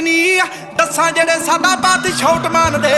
ਨਹੀਂ ਦੱਸਾਂ ਜਿਹੜੇ ਸਾਡਾ ਬਾਤ ਛੋਟ ਮੰਨਦੇ।